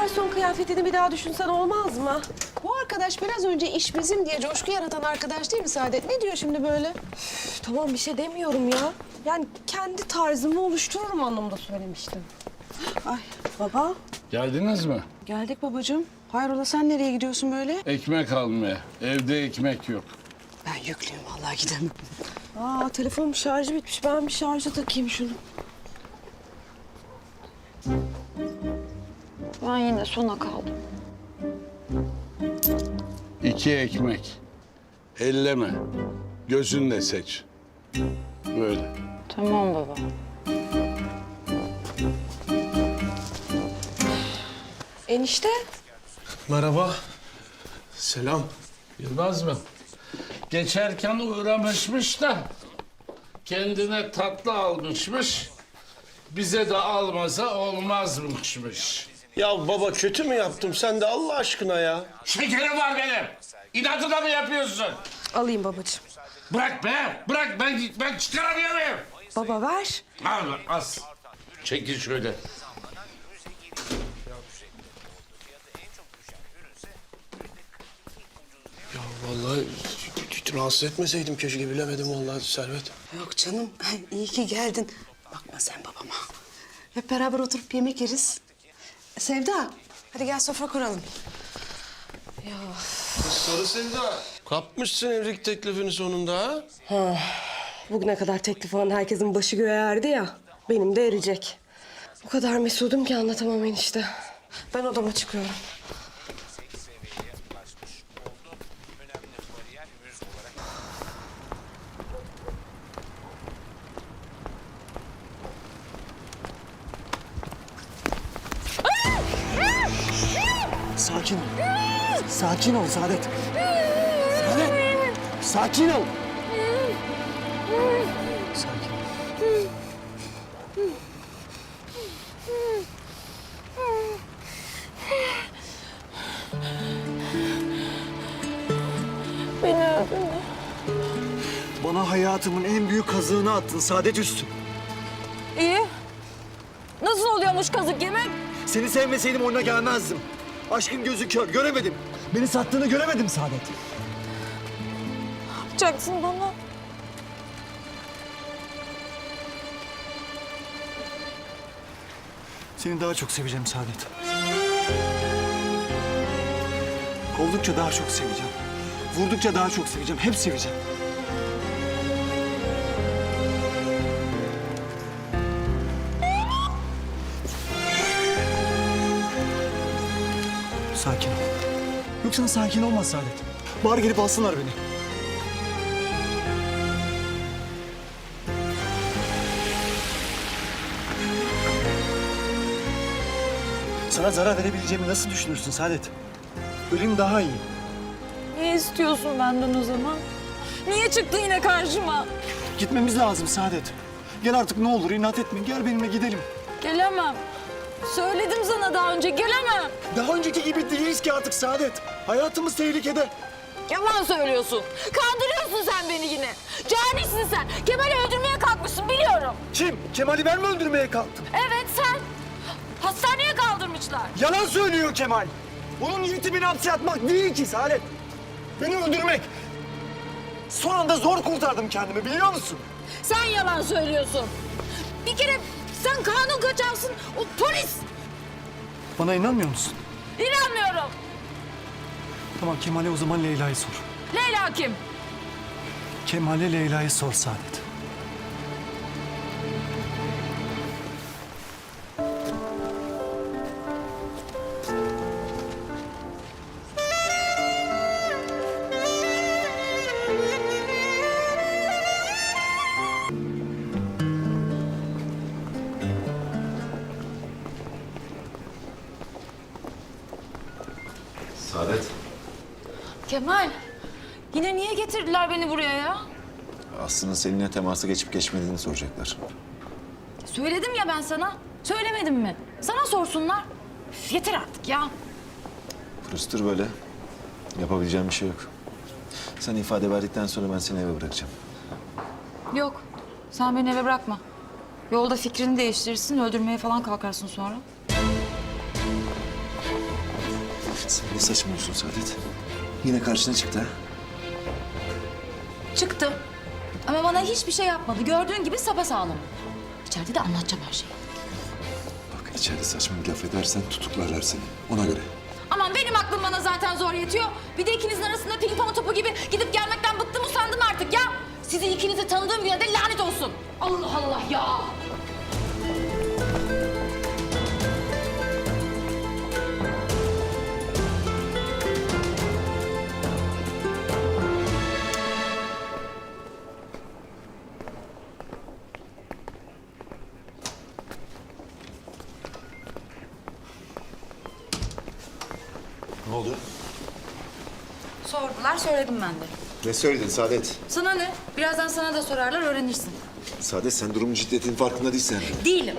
garson kıyafetini bir daha düşünsen olmaz mı? Bu arkadaş biraz önce iş bizim diye coşku yaratan arkadaş değil mi Saadet? Ne diyor şimdi böyle? Üf, tamam bir şey demiyorum ya. Yani kendi tarzımı oluştururum anlamda söylemiştim. Ay baba. Geldiniz mi? Geldik babacığım. Hayrola sen nereye gidiyorsun böyle? Ekmek almaya. Evde ekmek yok. Ben yüklüyüm vallahi gidemem. Aa telefonum şarjı bitmiş. Ben bir şarja takayım şunu. Ben yine sona kaldım. İki ekmek. Elleme. Gözünle seç. Böyle. Tamam baba. Enişte. Merhaba. Selam. Yılmaz mı? Geçerken uğramışmış da kendine tatlı almışmış. Bize de almasa olmazmışmış. Ya baba kötü mü yaptım sen de Allah aşkına ya? Şekerim var benim. İnadına mı yapıyorsun? Alayım babacığım. Bırak be. Bırak ben ben çıkaramıyorum. Baba ver. Al az. Çekil şöyle. Ya vallahi rahatsız etmeseydim keşke bilemedim vallahi Servet. Yok canım. iyi ki geldin. Bakma sen babama. Hep beraber oturup yemek yeriz. Sevda, hadi gel sofra kuralım. Sarı Sevda. Kapmışsın evlilik teklifini sonunda ha? Bugüne kadar teklif alan herkesin başı göğe erdi ya. Benim de erecek. O kadar mesudum ki anlatamam enişte. Ben odama çıkıyorum. Sakin ol. Sakin ol Saadet. Saadet. Sakin ol. Sakin ol. Beni öldürdü. Bana hayatımın en büyük kazığını attın Saadet Üstü. İyi. Nasıl oluyormuş kazık yemek? Seni sevmeseydim oyuna gelmezdim. Aşkın gözü kör, göremedim. Beni sattığını göremedim Saadet. Yapacaksın bana. Seni daha çok seveceğim Saadet. Kovdukça daha çok seveceğim. Vurdukça daha çok seveceğim. Hep seveceğim. Sakin ol. Yoksa sakin olma Saadet. Bari gelip alsınlar beni. Sana zarar verebileceğimi nasıl düşünürsün Saadet? Ölüm daha iyi. Ne istiyorsun benden o zaman? Niye çıktın yine karşıma? Gitmemiz lazım Saadet. Gel artık ne olur inat etme. Gel benimle gidelim. Gelemem. Söyledim sana daha önce gelemem. Daha önceki gibi değiliz ki artık Saadet. Hayatımız tehlikede. Yalan söylüyorsun. Kandırıyorsun sen beni yine. Canisin sen. Kemal'i öldürmeye kalkmışsın biliyorum. Kim? Kemal'i ben mi öldürmeye kalktım? Evet sen. Hastaneye kaldırmışlar. Yalan söylüyor Kemal. Onun niyeti beni hapse atmak değil ki Saadet. Beni öldürmek. Son anda zor kurtardım kendimi biliyor musun? Sen yalan söylüyorsun. Bir kere sen kanun kaçarsın. O polis. Bana inanmıyor musun? İnanmıyorum. Tamam Kemal'e o zaman Leyla'yı sor. Leyla kim? Kemal'e Leyla'yı sor Saadet. Saadet. Kemal. Yine niye getirdiler beni buraya ya? Aslında seninle temasa geçip geçmediğini soracaklar. Söyledim ya ben sana. Söylemedim mi? Sana sorsunlar. Üf, yeter artık ya. Pırıstır böyle. Yapabileceğim bir şey yok. Sen ifade verdikten sonra ben seni eve bırakacağım. Yok. Sen beni eve bırakma. Yolda fikrini değiştirirsin, öldürmeye falan kalkarsın sonra. Sen ne saçmalıyorsun Saadet? Yine karşına çıktı ha? Çıktı. Ama bana hiçbir şey yapmadı. Gördüğün gibi sapasağlam. İçeride de anlatacağım her şeyi. Bak içeride saçma bir laf edersen tutuklarlar seni. Ona göre. Aman benim aklım bana zaten zor yetiyor. Bir de ikinizin arasında ping pong topu gibi gidip gelmekten bıktım usandım artık ya. Sizi ikinizi tanıdığım güne de lanet olsun. Allah Allah ya. Ne oldu? Sordular söyledim ben de. Ne söyledin Saadet? Sana ne? Birazdan sana da sorarlar öğrenirsin. Saadet sen durumun ciddiyetinin farkında değilsin. Değilim.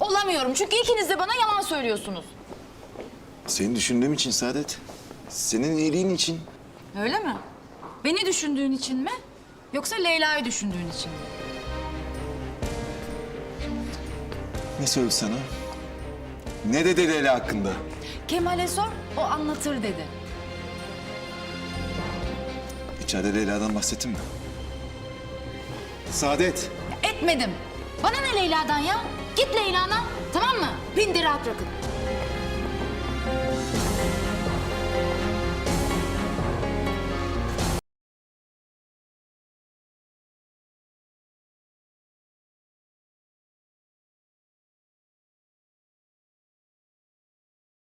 Olamıyorum çünkü ikiniz de bana yalan söylüyorsunuz. Seni düşündüğüm için Saadet. Senin iyiliğin için. Öyle mi? Beni düşündüğün için mi? Yoksa Leyla'yı düşündüğün için mi? Ne söyledi sana? Ne dedi Leyla hakkında? Kemal'e sor, o anlatır dedi. İçeride Leyla'dan bahsettin mi? Saadet. Etmedim. Bana ne Leyla'dan ya? Git Leyla'na, tamam mı? Beni de rahat bırakın.